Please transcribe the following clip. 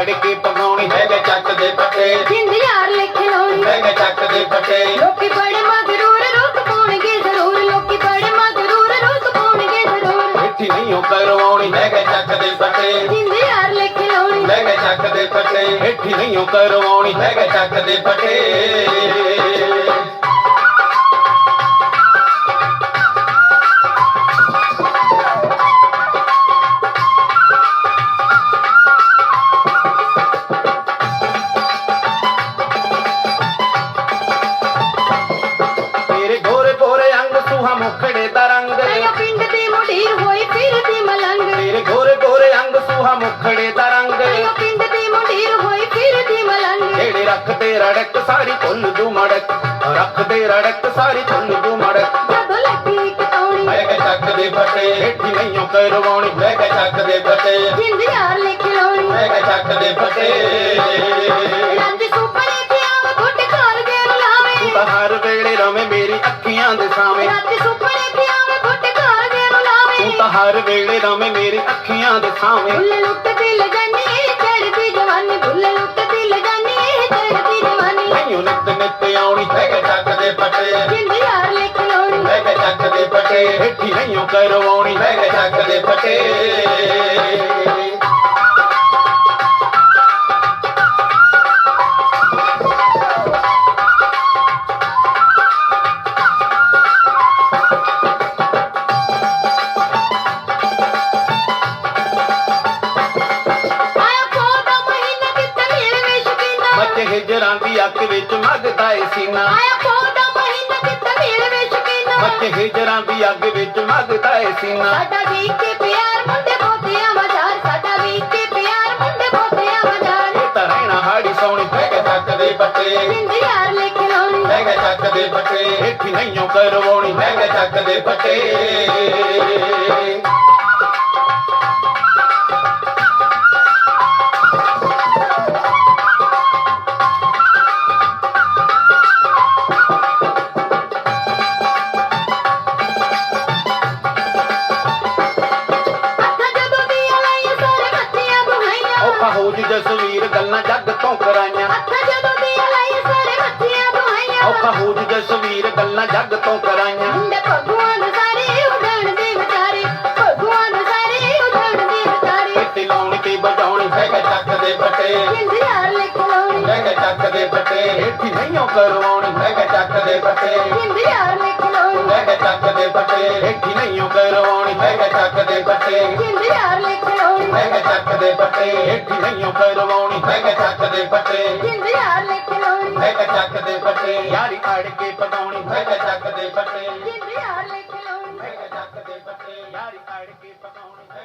ਅੜ ਕੇ ਪਗਾਉਣੀ ਮੈਂ ਕਿਹਾ ਚੱਕ ਦੇ ਫੱਟੇ ਜਿੰਦ ਯਾਰ ਲਿਖ ਲਾਉਣੀ ਮੈਂ ਕਿਹਾ ਚੱਕ ਦੇ ਫੱਟੇ ਲੋਕੀ ਬੜੇ ਮਗਰੂਰ ਰੁਕ ਪਾਉਣਗੇ ਜ਼ਰੂਰ। ਲੋਕੀ ਬੜੇ ਮਗਰੂਰ ਰੁਕ ਪਾਉਣਗੇ ਜ਼ਰੂਰ। ਮਿੱਠੀ ਨਹੀਂ ਉਹ ਕਰਵਾਉਣੀ ਮੈਂ ਕਿਹਾ ਚੱਕ ਦੇ ਫੱਟੇ ਜਿੰਦ ਯਾਰ ਲਿਖ ਲਾਉਣੀ ਮੈਂ ਕਿਹਾ ਚੱਕ ਦੇ ਫੱਟੇ ਮਿੱਠੀ ਨਹੀਂ ਉਹ ਕਰਵਾਉਣੀ ਮੈਂ ਕਿਹਾ ਚੱਕ ਦੇ ਫੱਟੇ ਮੁਖੜੇ ਦਾ ਰੰਗ ਆਇਆ ਪਿੰਡ ਦੀ ਮੁੰਡੀਰ ਹੋਈ ਫਿਰਦੀ ਮਲੰਗ। ਤੇਰੇ ਗੋਰੇ ਗੋਰੇ ਅੰਗ ਸੁਹਾ ਮੁਖੜੇ ਦਾ ਰੰਗ। ਆਇਆ ਪਿੰਡ ਦੀ ਮੁੰਡੀਰ ਹੋਈ ਫਿਰਦੀ ਮਲੰਗ। ਜਿਹੜੇ ਰੱਖ ਤੇ ਰੜਕ ਸਾਰੀ ਭੁੱਲ ਜੂ ਮੜਕ। ਰੱਖ ਤੇ ਰੜਕ ਸਾਰੀ ਭੁੱਲ ਜੂ ਮੜਕ। ਜਦੋਂ ਲੱਗੀ ਇੱਕ ਤੌਣੀ ਮੈਂ ਕਿਹਾ ਚੱਕ ਦੇ ਫੱਟੇ। ਮਿੱਠੀ ਨਹੀਂ ਉਹ ਕਰਵਾਉਣੀ। ਮੈਂ ਕਿਹਾ ਚੱਕ ਦੇ ਫੱਟੇ। ਜਿੰਦ ਯਾਰ ਲਿਖ ਲਾਉਣੀ ਮੈਂ ਕਿਹਾ ਚੱਕ ਦੇ ਫੱਟੇ। ਲਾਵੇਂ ਤਾਂ ਹਰ ਵੇਲੇ ਰਵੇਂ ਮੇਰੀ ਅੱਖੀਆਂ ਦੇ ਸਾਹਮਣੇ। ਰੰਜ ਸੁਪਨੇ ਤੇ ਆਵ ਘੁੱਟ ਘਰ ਦੇ ਤੂੰ ਲਾਵੇਂ ਤਾਂ ਹਰ ਵੇਲੇ ਰਵੇਂ ਮੇਰੀ ਅੱਖੀਆਂ ਦੇ ਸਾਹਮਣੇ। ਬੁੱਲ ਲੁੱਟ ਦੀ ਲਗਾਨੀ ਚੜਦੀ ਜਵਾਨੀ। ਬੁੱਲ ਲੁੱਟ ਦੀ ਲਗਾਨੀ ਚੜਦੀ ਜਵਾਨੀ। ਉਹ ਨਿੱਤ ਨਿੱਤ ਆਉਣੀ ਕਿਹਾ ਚੱਕ ਦੇ ਫੱਟੇ ਜਿੰਦ ਯਾਰ ਲਿਖ ਲਾਉਣੀ ਮੈਂ ਕਿਹਾ ਚੱਕ ਦੇ ਫੱਟੇ ਮਿੱਠੀ ਨਹੀਂ ਕਰਵਾਉਣੀ ਕਿਹਾ ਚੱਕ ਦੇ ਫੱਟੇ ਹਿਜਰਾਂ ਦੀ ਅੱਖ ਵਿੱਚ ਮਗਦਾ ਏ ਸੀਨਾ ਆਇਆ ਕੋਦਾ ਮਹੀਨਾ ਕਿਤੇ ਮਿਲ ਵਿੱਚ ਪੀਂਦਾ ਬੱਚੇ ਹਿਜਰਾਂ ਦੀ ਅੱਗ ਵਿੱਚ ਮਗਦਾ ਏ ਸੀਨਾ ਸਾਡਾ ਵੀ ਕੇ ਪਿਆਰ ਮੁੰਡੇ ਬੋਤਿਆਂ ਮਜ਼ਾਰ ਸਾਡਾ ਵੀ ਕੇ ਪਿਆਰ ਮੁੰਡੇ ਬੋਤਿਆਂ ਮਜ਼ਾਰ। ਇਹ ਤਾਂ ਰਹਿਣਾ ਹਾੜੀ ਸੋਹਣੀ ਕਿਹਾ ਚੱਕ ਦੇ ਫੱਟੇ ਜਿੰਦ ਯਾਰ ਲਿਖ ਲਾਉਣੀ। ਮੈਂ ਕਿਹਾ ਚੱਕ ਦੇ ਫੱਟੇ ਮਿੱਠੀ ਨਹੀਂ ਕਰਵਾਉਣੀ ਕਿਹਾ ਚੱਕ ਦੇ ਫੱਟੇ ਹੋ ਜੀ ਜਸਵੀਰ ਗੱਲਾਂ ਜੱਗ ਤੋਂ ਕਰਾਈਆਂ। ਅੱਖਾਂ ਜਦੋਂ ਦੀਆਂ ਲਾਈਆਂ ਸਾਰੇ ਮੱਥੀਆਂ ਦੁਹਾਈਆਂ ਔਖਾ ਹੋ ਜੀ ਜਸਵੀਰ ਗੱਲਾਂ ਜੱਗ ਤੋਂ ਕਰਾਈਆਂ। ਮੁੰਡੇ ਭਗਵਾਨ ਸਾਰੇ ਉਡਣ ਦੇ ਵਿਚਾਰੇ ਭਗਵਾਨ ਸਾਰੇ ਉਡਣ ਦੇ ਵਿਚਾਰੇ। ਲਾਉਣੀ ਤੇ ਚੱਕ ਦੇ ਚੱਕ ਦੇ ਨਹੀਂ ਕਰਵਾਉਣੀ ਕਿਹਾ ਚੱਕ ਦੇ ਚੱਕ ਦੇ ਫੱਟੇ ਮਿੱਠੀ ਨਹੀਂ ਕਰਵਾਉਣੀ ਚੱਕ ਦੇ ਮੈਂ ਚੱਕ ਦੇ ਫੱਟੇ ਮਿੱਠੀ ਨਹੀਂ ਕਰਵਾਉਣੀ ਮੈਂ ਚੱਕ ਦੇ ਫੱਟੇ ਜਿੰਦ ਯਾਰ ਲਿਖ ਲਾਉਣੀ ਮੈਂ ਚੱਕ ਦੇ ਫੱਟੇ ਯਾਰੀ ਅੜ ਕੇ ਪਗਾਉਣੀ ਮੈਂ ਚੱਕ ਦੇ ਫੱਟੇ ਜਿੰਦ ਯਾਰ ਲਿਖ ਲਾਉਣੀ ਮੈਂ ਚੱਕ ਦੇ ਫੱਟੇ ਯਾਰੀ ਅੜ ਕੇ ਪਗਾਉਣੀ